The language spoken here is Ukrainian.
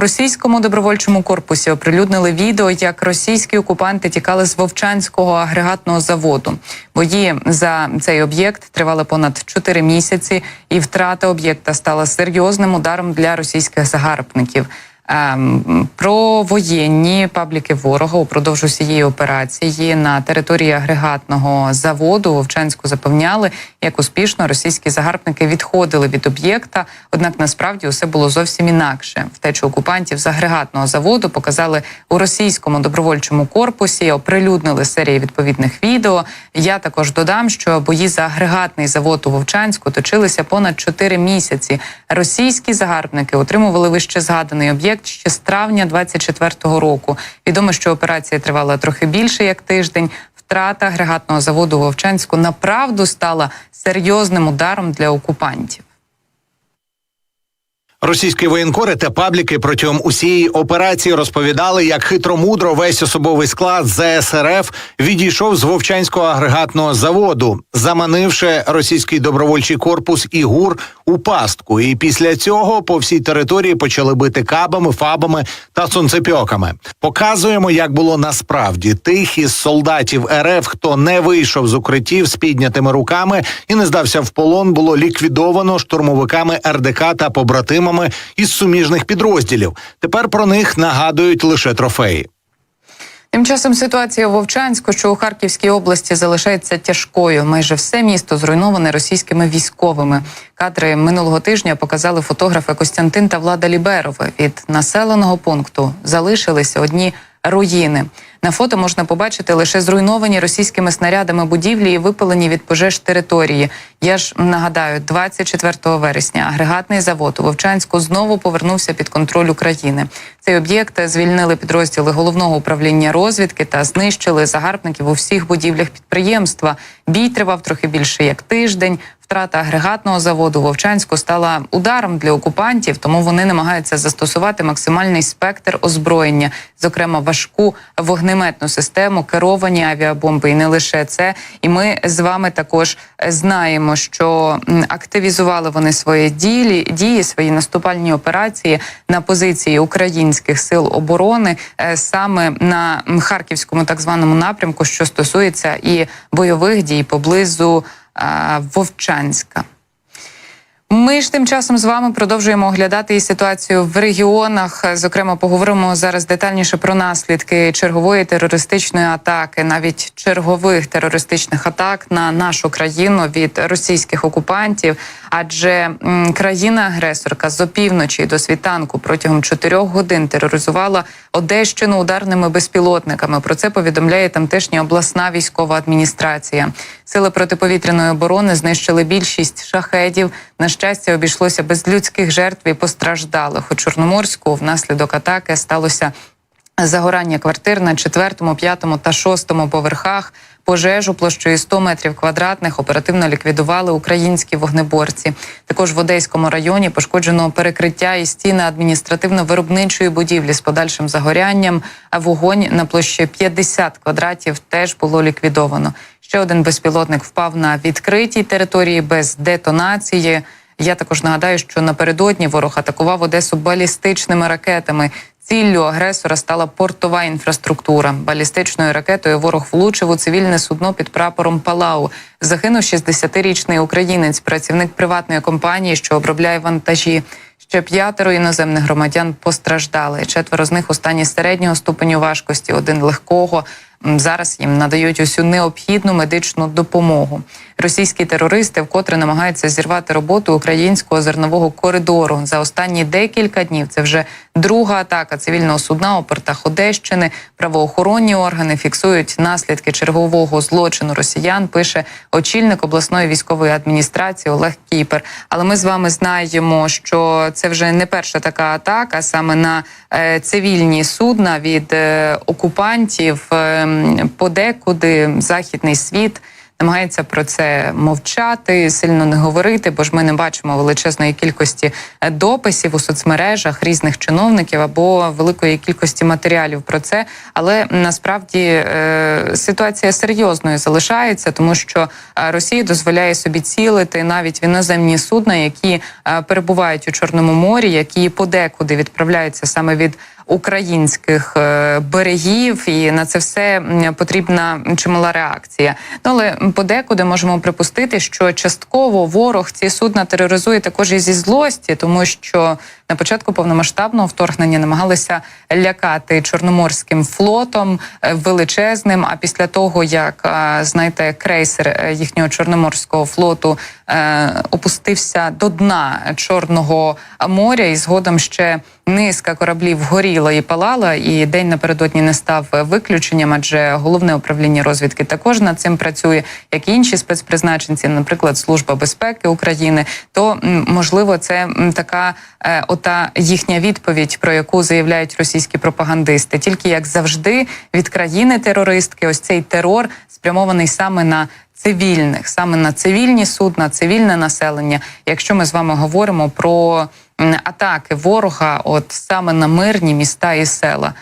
Російському добровольчому корпусі оприлюднили відео, як російські окупанти тікали з Вовчанського агрегатного заводу. Бої за цей об'єкт тривали понад 4 місяці, і втрата об'єкта стала серйозним ударом для російських загарбників. Ем, Про воєнні пабліки ворога упродовж усієї операції на території агрегатного заводу Вовчанську запевняли, як успішно російські загарбники відходили від об'єкта. Однак насправді усе було зовсім інакше. Втечу окупантів з агрегатного заводу показали у російському добровольчому корпусі. Оприлюднили серії відповідних відео. Я також додам, що бої за агрегатний завод у Вовчанську точилися понад 4 місяці. Російські загарбники отримували вище згаданий об'єкт ще з травня 24-го року. Відомо, що операція тривала трохи більше як тиждень. Втрата агрегатного заводу Вовчанську направду стала серйозним ударом для окупантів. Російські воєнкори та пабліки протягом усієї операції розповідали, як хитромудро весь особовий склад ЗСРФ відійшов з Вовчанського агрегатного заводу, заманивши російський добровольчий корпус і ГУР у пастку. І після цього по всій території почали бити кабами, фабами та сонцепьоками. Показуємо, як було насправді тих із солдатів РФ, хто не вийшов з укриттів з піднятими руками і не здався в полон, було ліквідовано штурмовиками РДК та побратимами із суміжних підрозділів. Тепер про них нагадують лише трофеї. Тим часом ситуація у Вовчанську, що у Харківській області залишається тяжкою. Майже все місто зруйноване російськими військовими. Кадри минулого тижня показали фотографи Костянтин та Влада Ліберови. Від населеного пункту залишилися одні руїни. На фото можна побачити лише зруйновані російськими снарядами будівлі і випалені від пожеж території. Я ж нагадаю, 24 вересня агрегатний завод у Вовчанську знову повернувся під контроль України. Цей об'єкт звільнили підрозділи головного управління розвідки та знищили загарбників у всіх будівлях підприємства. Бій тривав трохи більше як тиждень. Втрата агрегатного заводу Вовчанську стала ударом для окупантів, тому вони намагаються застосувати максимальний спектр озброєння, зокрема важку вогнеметну систему, керовані авіабомби, і не лише це. І ми з вами також знаємо, що активізували вони свої дії, дії, свої наступальні операції на позиції українських сил оборони е, саме на харківському так званому напрямку, що стосується і бойових дій поблизу. Вовчанська. Ми ж тим часом з вами продовжуємо оглядати і ситуацію в регіонах. Зокрема, поговоримо зараз детальніше про наслідки чергової терористичної атаки, навіть чергових терористичних атак на нашу країну від російських окупантів. Адже країна-агресорка з опівночі до світанку протягом чотирьох годин тероризувала Одещину ударними безпілотниками. Про це повідомляє тамтешня обласна військова адміністрація. Сили протиповітряної оборони знищили більшість шахедів. На щастя, обійшлося без людських жертв і постраждалих у Чорноморську. Внаслідок атаки сталося загорання квартир на четвертому, п'ятому та шостому поверхах. Пожежу площею 100 метрів квадратних оперативно ліквідували українські вогнеборці. Також в Одеському районі пошкоджено перекриття і стіни адміністративно-виробничої будівлі з подальшим загорянням. А вогонь на площі 50 квадратів теж було ліквідовано. Ще один безпілотник впав на відкритій території без детонації. Я також нагадаю, що напередодні ворог атакував Одесу балістичними ракетами. Ціллю агресора стала портова інфраструктура. Балістичною ракетою ворог влучив у цивільне судно під прапором Палау. Загинув 60-річний українець, працівник приватної компанії, що обробляє вантажі. Ще п'ятеро іноземних громадян постраждали. Четверо з них у стані середнього ступеню важкості, один легкого. Зараз їм надають усю необхідну медичну допомогу. Російські терористи вкотре намагаються зірвати роботу українського зернового коридору за останні декілька днів. Це вже друга атака цивільного судна у портах Одещини. Правоохоронні органи фіксують наслідки чергового злочину росіян. Пише очільник обласної військової адміністрації Олег Кіпер. Але ми з вами знаємо, що це вже не перша така атака саме на цивільні судна від е, окупантів. Е, подекуди західний світ намагається про це мовчати, сильно не говорити, бо ж ми не бачимо величезної кількості е, дописів у соцмережах різних чиновників або великої кількості матеріалів про це. Але насправді е, ситуація серйозною залишається, тому що е, Росія дозволяє собі цілити навіть в іноземні судна, які перебувають у Чорному морі, які подекуди відправляються саме від українських е, берегів, і на це все потрібна чимала реакція. Ну але подекуди можемо припустити, що частково ворог ці судна тероризує також і зі злості, тому що на початку повномасштабного вторгнення намагалися лякати чорноморським флотом е, величезним. А після того як е, знаєте, крейсер е, їхнього чорноморського флоту опустився до дна Чорного моря, і згодом ще низка кораблів горіла і палала, і день напередодні не став виключенням, адже головне управління розвідки також над цим працює, як і інші спецпризначенці, наприклад, служба безпеки України. То можливо, це така е, ота їхня відповідь, про яку заявляють російські пропагандисти, тільки як завжди від країни терористки, ось цей терор спрямований саме на цивільних, саме на цивільні судна, цивільне населення. Якщо ми з вами говоримо про атаки ворога, от саме на мирні міста і села.